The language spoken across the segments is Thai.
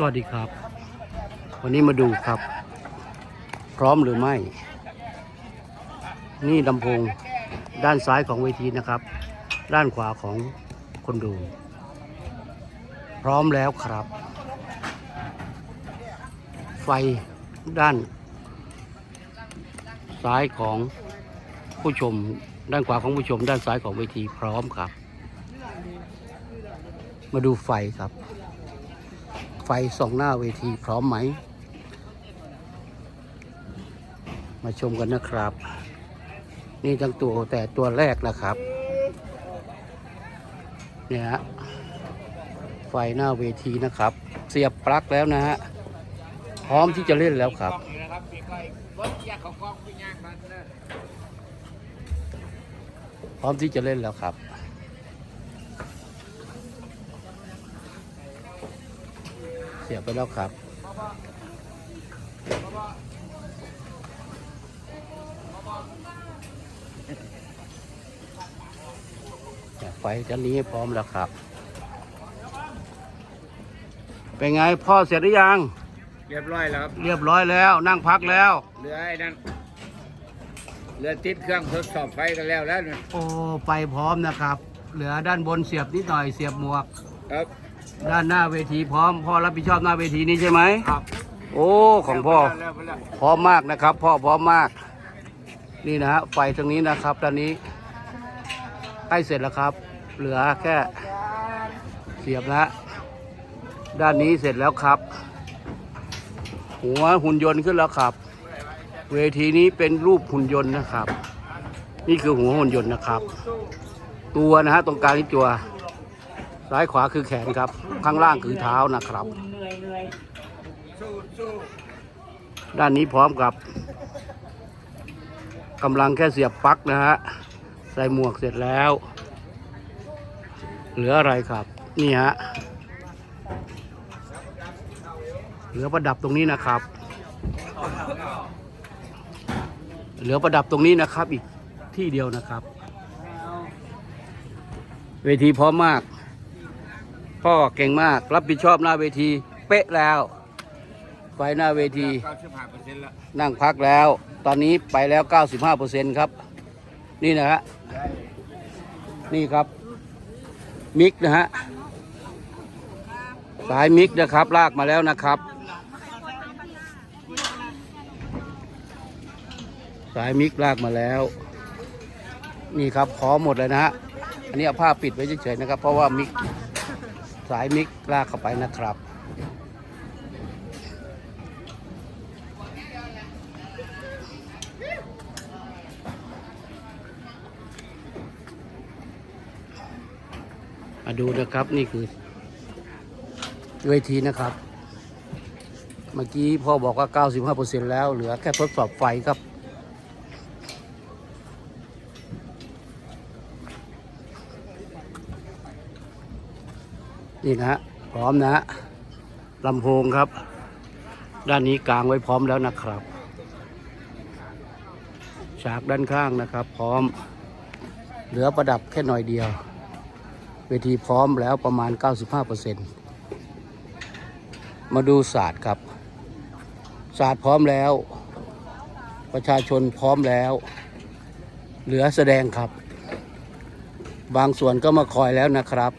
สวัสดีครับ วันนี้มาดูครับ พร้อมหรือไม่ นี่ลำโพงด้านซ้ายของเวทีนะครับ ด้านขวาของคนดู พร้อมแล้วครับ ไฟด้าน ซ้ายของผู้ชม ด้านขวาของผู้ชม ด้านซ้ายของเวทีพร้อมครับ มาดูไฟครับ ไฟส่องหน้าเวทีพร้อมไหม มาชมกันนะครับ นี่ทั้งตัวแต่ตัวแรกนะครับ เนี่ยฮะไฟหน้าเวทีนะครับ เสียบปลั๊กแล้วนะฮะ พร้อมที่จะเล่นแล้วครับพร้อมที่จะเล่นแล้วครับ เสียบไปแล้วครับไฟจะนี้พร้อมแล้วครับ เป็นไงพ่อเสร็จหรือยัง เรียบร้อยแล้วครับ เรียบร้อยแล้วนั่งพักแล้ว เหลือไอ้นั่นเหลือติดเครื่องทดสอบไฟกันแล้วแล้วเนี่ยโอ้ไฟพร้อมนะครับ เหลือด้านบนเสียบนิดหน่อยเสียบหมวกครับ ด้านหน้าเวทีพร้อมพ่อรับผิดชอบหน้าเวทีนี้ใช่ไหมครับ โอ้ของพ่อแล้วแล้วพร้อมมากนะครับ พ่อพร้อมมาก นี่นะฮะไฟตรงนี้นะครับด้านนี้ใกล้เสร็จแล้วครับ เหลือแค่เสียบนะฮะด้านนี้เสร็จแล้วครับ หัวหุ่นยนต์ขึ้นแล้วครับ เวทีนี้เป็นรูปหุ่นยนต์นะครับ นี่คือหัวหุ่นยนต์นะครับ ตัวนะฮะตรงกลางนี่ตัว ซ้ายขวาคือแขนครับ ข้างล่างคือเท้านะครับ ด้านนี้พร้อมกับกำลังแค่เสียบปลั๊กนะฮะ ใส่หมวกเสร็จแล้ว เหลืออะไรครับ นี่ฮะ เหลือประดับตรงนี้นะครับ เหลือประดับตรงนี้นะครับ อีกที่เดียวนะครับ เวทีพร้อมมาก พ่อเก่งมาก รับผิดชอบหน้าเวที เป๊ะแล้วไฟหน้าเวทีเก้าสิบห้าเปอร์เซ็นต์แล้วนั่งพักแล้ว ตอนนี้ไปแล้ว 95%ครับ นี่นะฮะ นี่ครับ มิกนะฮะ สายมิกนะครับ ลากมาแล้วนะครับ สายมิกลากมาแล้ว นี่ครับพร้อมหมดเลยนะฮะ อันนี้เอาผ้าปิดไว้เฉยๆนะครับ เพราะว่ามิก สายมิกลากเข้าไปนะครับ มาดูนะครับนี่คือเวทีนะครับ เมื่อกี้พ่อบอกว่า 95%แล้วเหลือแค่ทดสอบไฟครับ นี่นะฮะพร้อมนะฮะลำโพงครับ ด้านนี้กลางไว้พร้อมแล้วนะครับ ฉากด้านข้างนะครับ พร้อม เหลือประดับแค่หน่อยเดียว เวทีพร้อมแล้วประมาณ 95%มาดูศาสตร์ครับศาสตร์พร้อมแล้ว ประชาชนพร้อมแล้ว เหลือแสดงครับ บางส่วนก็มาคอยแล้วนะครับ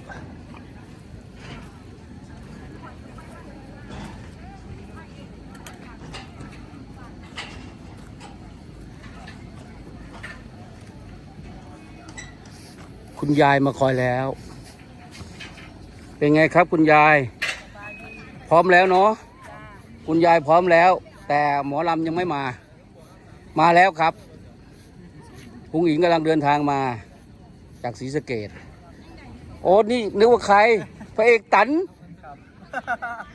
คุณยายมาคอยแล้ว เป็นไงครับคุณยาย พร้อมแล้วเนาะคุณยายพร้อมแล้ว แต่หมอลำยังไม่มา มาแล้วครับพุงอิงกำลังเดินทางมา จากศรีสะเกดโอ้นี่นึกว่าใครพระเอกตัน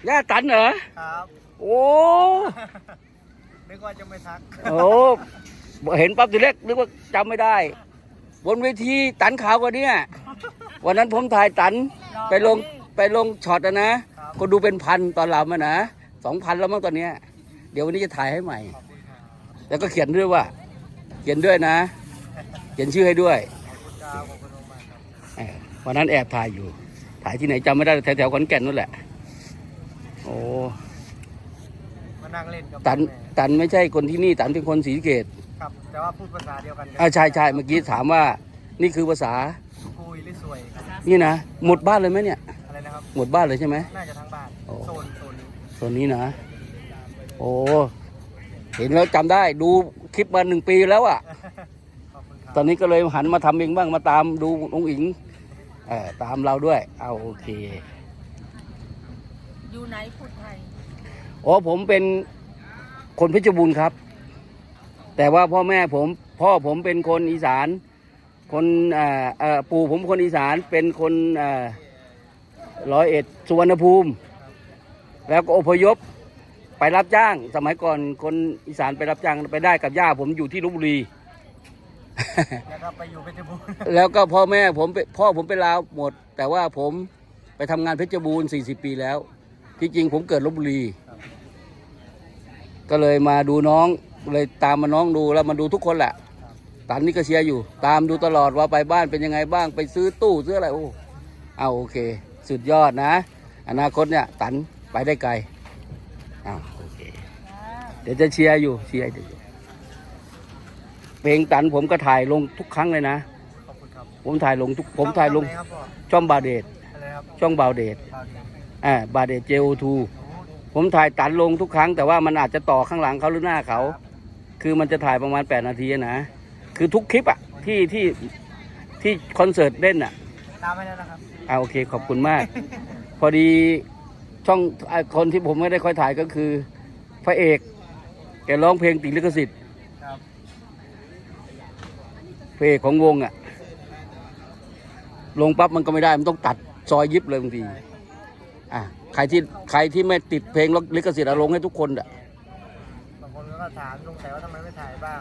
ย่าตันเหรอครับโอ้นึกว่าจะไม่ทักโอ้เห็นปั๊บทีแรกนึกว่าจำไม่ได้ บนเวทีตันขาวกว่าเนี้วันนั้นผมถ่ายตันไปลงไปลงช็อตอะนะคนดูเป็นพันตอนลำอะนะสองพันแล้วมั้งตอนเนี้ย เดี๋ยววันนี้จะถ่ายให้ใหม่ แล้วก็เขียนด้วยว่า เขียนด้วยนะ เขียนชื่อให้ด้วยครับขอบคุณมากครับเออวันนั้นแอบถ่ายอยู่ ถ่ายที่ไหนจำไม่ได้แถวๆขอนแก่นนั่นแหละ โอ้มานั่งเล่นกับตันแม่ตันไม่ใช่คนที่นี่ตันเป็นคนศรีสะเกต ครับ แต่ว่าพูดภาษาเดียวกันอ่าใช่ใช่เมื่อกี้ถามว่า นี่คือภาษา คุยหรือสวยครับนี่นะ หมดบ้านเลยไหมเนี่ย อะไรนะครับ หมดบ้านเลยใช่ไหม น่าจะทั้งบ้านโอ้ โซนโซนนี้ส่วนนี้นะ โอ้ เห็นแล้วจำได้ ดูคลิปมาหนึ่งปีแล้วอะ่ะ ขอบคุณคตอรับนนี้ก็เลยหันมาทำเองบ้าง มาตามดูน้องอิงเออตามเราด้วย เอาโอเค อยู่ไหนพูดไทยอ๋อผมเป็นคนเพชรบูรณ์ครับ แต่ว่าพ่อแม่ผมพ่อผมเป็นคนอีสาน คนเอ่อเอ่อปู่ผมคนอีสานเป็นคนเอ่อร้อยเอ็ดสุวรรณภูมิ แล้วก็อพยพไปรับจ้าง สมัยก่อนคนอีสานไปรับจ้างไปได้กับย่าผมอยู่ที่ลบบุรีแล้วก็ไปอยู่เพชรบูรณ์แล้วก็พ่อแม่ผมเป็นพ่อผมเป็นลาวหมด แต่ว่าผมไปทำงานเพชรบูรณ์40 ปีแล้ว ที่จริงผมเกิดลบบุรี ก็เลยมาดูน้อง เลยตามมาน้องดูแล้วมาดูทุกคนแหละตันนี่ก็เชียร์อยู่ ตามดูตลอดว่าไปบ้านเป็นยังไงบ้างไปซื้อตู้ซื้ออะไรโอ้เอาโอเค สุดยอดนะ อนาคตเนี่ยตันไปได้ไกลอ้าวโอเคเดี๋ยวจะเชียร์อยู่เชียร์อยู่เพลงตันผมก็ถ่ายลงทุกครั้งเลยนะขอบคุณครับผมถ่ายลงทุกผมถ่ายลงช่อไหนครับพ่อช่องบาเดตอะไรครับช่องบาเดตบาวเดียวอ่าบาเดตเจโอทูผมถ่ายตันลงทุกครั้งแต่ว่ามันอาจจะต่อข้างหลังเขาหรือหน้าเขา คือมันจะถ่ายประมาณ 8 นาทีอะนะ คือทุกคลิปอะที่ที่ที่คอนเสิร์ตเล่นอะตามให้แล้วนะครับอ่าโอเคขอบคุณมาก พอดีช่องอ่าคนที่ผมไม่ได้ค่อยถ่ายก็คือ พระเอกแกร้องเพลงติดลิขสิทธิ์ครับพระเอกของวงอะลงปั๊บมันก็ไม่ได้ มันต้องตัดซอยยิบเลยบางที อะใครที่ใครที่ไม่ติดเพลงลิขสิทธิ์อะลงให้ทุกคนอะบางคน ก็ถามสงสัยว่าทำไมไม่ถ่ายบ้าง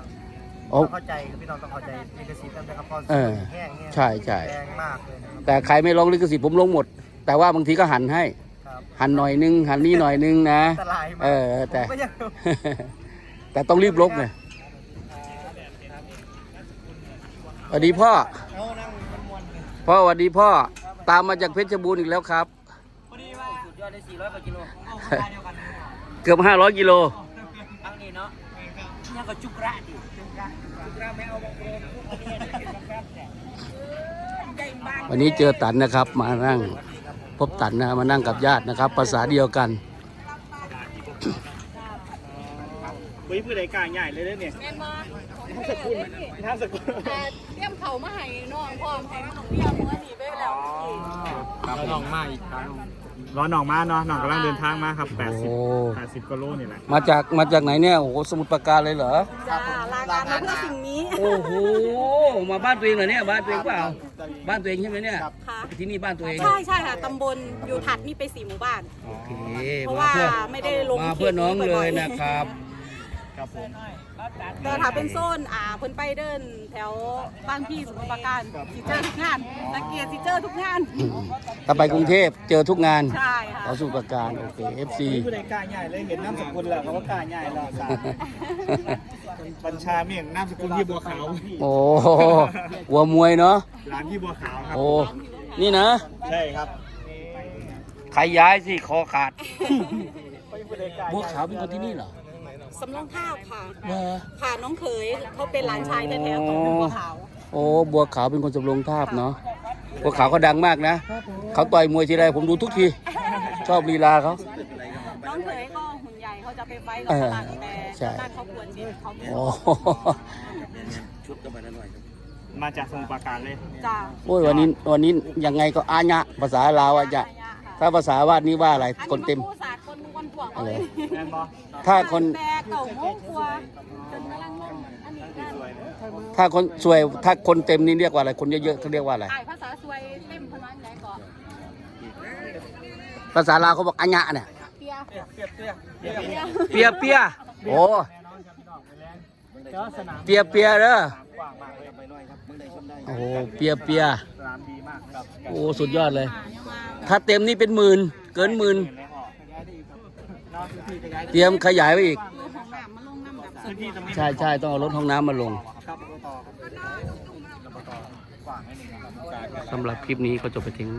โอ้เข้าใจพี่น้องต้องเข้าใจลิขสิทธิ์นะครับพอเออแห้งเนี่ยใช่ใช่ แรงมากเลยนะครับแต่ใครไม่ลงลิขสิทธิ์ผมลงหมด แต่ว่าบางทีก็หันให้ ครับหันหน่อยนึง หันนี่หน่อยนึงนะ อันตรายมากเออแต่ ผมก็ยัง แต่ต้องรีบลบไงสวัสดีพ่อ เอานั่งมวนๆเลยพ่อสวัสดีพ่อ ตามมาจากเพชรบูรณ์อีกแล้วครับ พอดีว่าสุดยอดได้400กว่ากิโลเอาเวลาเดียวกันเลยเกือบ 500 กิโล เอานี่เนาะยังก็จุกระดิจุกระจุกระไม่เอาบางโครนพวกนี้เนี่ยแป๊บๆเนี่ยใหญ่มากวันนี้เจอตันนะครับมานั่งพบตันนะมานั่งกับญาตินะครับ ภาษาเดียวกันวิผู้ใดกลางใหญ่เลยเนี่ยแม่มานามสกุลนามสกุลแต่เตรียมเขามาให้น้องพร้อมให้น้องเรียมเมื่อหนีไปแล้วครับน้องมาอีกครั้ง รอหนองมาเนาะหนองกำลังเดินทางมาครับ โอ้ 80 80กิโลนี่แหละมาจากมาจากไหนเนี่ยโอ้โหสมุทรปราการเลยเหรอจ้าลางานมาเพื่อสิ่งนี้โอ้โหมาบ้านตัวเองเหรอเนี่ยบ้านตัวเองเปล่า บ้านตัวเองใช่ไหมเนี่ยค่ะที่นี่บ้านตัวเองใช่ใช่ค่ะตำบลอยู่ถัดนี่ไปสี่หมู่บ้าน โอเคเพราะมาว่าเพื่อไม่ได้ลงมาเพื่อน้องขตเลยบ่ๆนะครับ ครับผม แต่ถ้าเป็นโซนอ่าเพิ่นไปเดิน แถวบางพี่สมุทรปราการสิเจอทุกงานตะเกียรติสิเจอทุกงาน ถ้าไปกรุงเทพเจอทุกงานใช่ค่ะขอสมุทรปราการโอเค FC ผู้ใดกล้าใหญ่เลยเห็นนามสกุลแล้วเขาก็กล้าใหญ่แล้วสามบัญชาเมี่ยงนามสกุลพี่บัวขาวโอ้โหหัวมวยเนาะร้านพี่บัวขาวครับ โอ้นี่นะ ใช่ครับใครย้ายสิคอขาดผู้ใดกล้าบัวขาวเป็นคนที่นี่เหรอ สำรองทาบค่ะ เหรอค่ะน้องเขยเขาเป็นหลานชายแท้ๆของคุณบัวขาวโอ้บัวขาวเป็นคนสำโรงทาบเนาะบัวขาวเขาดังมากนะเขาต่อยมวยทีไรผมดูทุกที ชอบลีลาเขา น้องเขยก็หุ่นใหญ่เขาจะไปไฟท์กับเออฝรั่งแต่ใช่ บ้านเขาควรจิตเขาไม่โอ้มาจากสมุทรปราการเลย จ้าโอ้ยวันนี้วันนี้ยังไงก็อาญะภาษาลาวอาญะถ้าภาษาวาดนี้ว่าอะไรคนเต็มอันนี้าพูดศาสตร์คนมุ กวันพวกอะไรแม่นบอถ้าคนแต่เก่าโมงกว่าจนกำลังลงอันนี้กันถ้าคนสวยถ้าคนเต็มนี่เรียกว่าอะไร คนเยอะๆเขาเรียกว่าอะไรอ่านภาษาสวยเต็มพลังไหนก่อนภาษาลาวเขาบอกอาญะเนี่ยเปียเปรียบเทียบเทียบเปียเปียเปียโอ้เจ้าสนามเปียเปียเด้อกว้างมากเลยไปหน่อยครับมึงได้ชมได้โอ้โหเปียเปียสนามดีมากครับโอ้สุดยอดเลย ถ้าเต็มนี่เป็นหมื่นเกินหมื่น เห็นไหมพ่อน้องพี่ขยายเตรียมขยายไว้อีกคือของน้ำมาลงน้ำแบบสพื้นที่ตรงนี้ใช่ใช่ต้องเอารถห้องน้ำมาลงครับอบตครับอบตกว้างให้หนึ่งครับสำหรับคลิปนี้ก็จบไปถึง